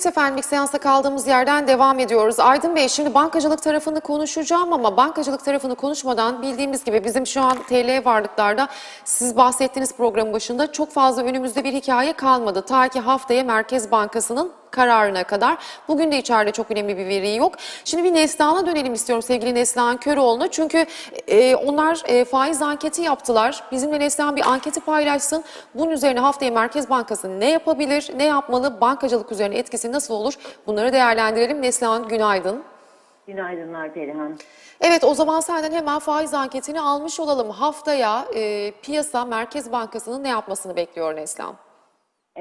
Evet efendim ilk seansta kaldığımız yerden devam ediyoruz. Aydın Bey şimdi bankacılık tarafını konuşacağım ama bankacılık tarafını konuşmadan bildiğimiz gibi bizim şu an TL varlıklarda siz bahsettiğiniz programın başında çok fazla önümüzde bir hikaye kalmadı. Ta ki haftaya Merkez Bankası'nın kararına kadar. Bugün de içeride çok önemli bir veri yok. Şimdi bir Neslihan'a dönelim istiyorum sevgili Neslihan Köroğlu'na. Çünkü e, onlar e, faiz anketi yaptılar. Bizimle Neslihan bir anketi paylaşsın. Bunun üzerine haftaya Merkez Bankası ne yapabilir, ne yapmalı, bankacılık üzerine etkisi nasıl olur? Bunları değerlendirelim. Neslihan günaydın. Günaydınlar Perihan. Evet o zaman senden hemen faiz anketini almış olalım. Haftaya e, piyasa Merkez Bankası'nın ne yapmasını bekliyor Neslihan?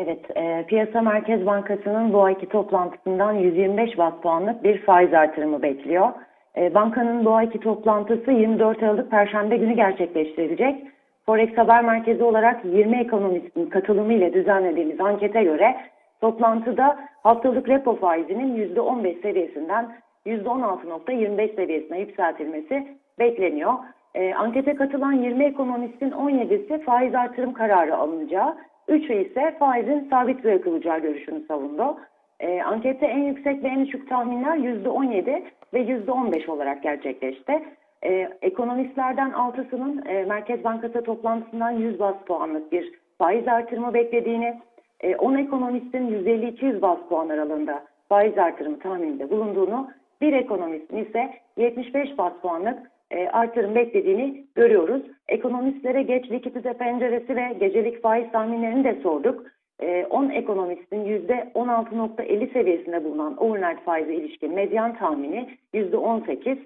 Evet, e, Piyasa Merkez Bankası'nın bu ayki toplantısından 125 bas puanlık bir faiz artırımı bekliyor. E, bankanın bu ayki toplantısı 24 Aralık Perşembe günü gerçekleştirilecek. Forex Haber Merkezi olarak 20 ekonomistin katılımı ile düzenlediğimiz ankete göre toplantıda haftalık repo faizinin %15 seviyesinden %16.25 seviyesine yükseltilmesi bekleniyor. E, ankete katılan 20 ekonomistin 17'si faiz artırım kararı alınacağı, 3'ü ise faizin sabit bırakılacağı görüşünü savundu. E, ankette en yüksek ve en düşük tahminler %17 ve %15 olarak gerçekleşti. E, ekonomistlerden 6'sının e, Merkez Bankası toplantısından 100 bas puanlık bir faiz artırımı beklediğini, e, 10 ekonomistin 150-200 bas puan aralığında faiz artırımı tahmininde bulunduğunu, bir ekonomistin ise 75 bas puanlık e, artırım beklediğini görüyoruz. Ekonomistlere geç likidite penceresi ve gecelik faiz tahminlerini de sorduk. E, 10 ekonomistin %16.50 seviyesinde bulunan overnight faize ilişkin medyan tahmini %18,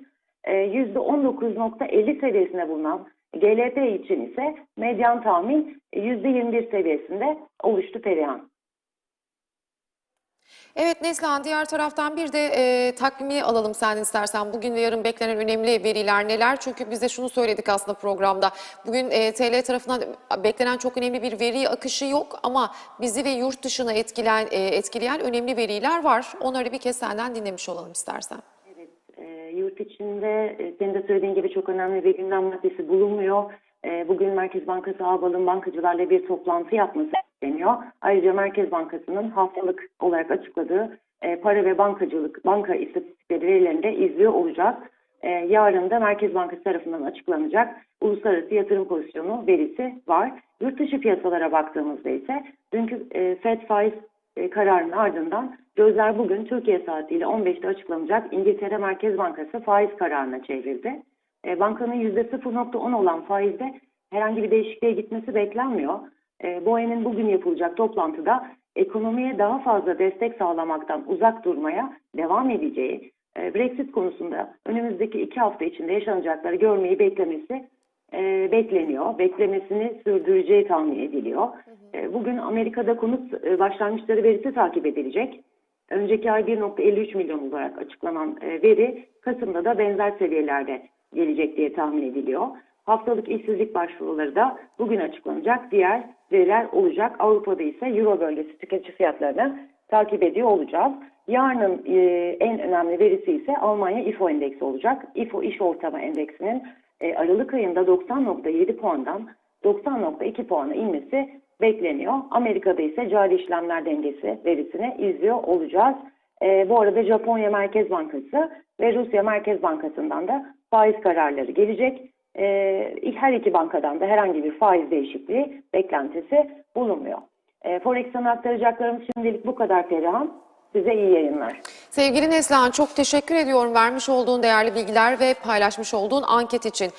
e, %19.50 seviyesinde bulunan GLP için ise medyan tahmin %21 seviyesinde oluştu Perihan. Evet Neslihan diğer taraftan bir de e, takvimi alalım sen istersen. Bugün ve yarın beklenen önemli veriler neler? Çünkü biz de şunu söyledik aslında programda. Bugün e, TL tarafından beklenen çok önemli bir veri akışı yok ama bizi ve yurt dışına etkileyen, e, etkileyen önemli veriler var. Onları bir kez senden dinlemiş olalım istersen. Evet, e, yurt içinde e, senin de söylediğin gibi çok önemli bir gündem maddesi bulunmuyor. E, bugün Merkez Bankası Ağbal'ın bankacılarla bir toplantı yapması bekleniyor. Ayrıca Merkez Bankası'nın haftalık olarak açıkladığı e, para ve bankacılık, banka istatistikleri verilerini de izliyor olacağız. E, yarın da Merkez Bankası tarafından açıklanacak uluslararası yatırım pozisyonu verisi var. Yurt dışı piyasalara baktığımızda ise dünkü e, FED faiz kararının ardından gözler bugün Türkiye saatiyle 15'te açıklanacak İngiltere Merkez Bankası faiz kararına çevrildi. E, bankanın %0.10 olan faizde herhangi bir değişikliğe gitmesi beklenmiyor. E, BOE'nin bugün yapılacak toplantıda ekonomiye daha fazla destek sağlamaktan uzak durmaya devam edeceği, e, Brexit konusunda önümüzdeki iki hafta içinde yaşanacakları görmeyi beklemesi bekleniyor. Beklemesini sürdüreceği tahmin ediliyor. Bugün Amerika'da konut başlangıçları verisi takip edilecek. Önceki ay 1.53 milyon olarak açıklanan veri Kasım'da da benzer seviyelerde gelecek diye tahmin ediliyor. Haftalık işsizlik başvuruları da bugün açıklanacak diğer veriler olacak. Avrupa'da ise Euro bölgesi tüketici fiyatlarını takip ediyor olacağız. Yarının e, en önemli verisi ise Almanya İFO endeksi olacak. İFO iş ortamı endeksinin e, Aralık ayında 90.7 puandan 90.2 puana inmesi bekleniyor. Amerika'da ise cari işlemler dengesi verisini izliyor olacağız. E, bu arada Japonya Merkez Bankası ve Rusya Merkez Bankası'ndan da faiz kararları gelecek. E, her iki bankadan da herhangi bir faiz değişikliği beklentisi bulunmuyor. E, Forex'ten aktaracaklarımız şimdilik bu kadar Perihan. Size iyi yayınlar. Sevgili Neslihan çok teşekkür ediyorum vermiş olduğun değerli bilgiler ve paylaşmış olduğun anket için.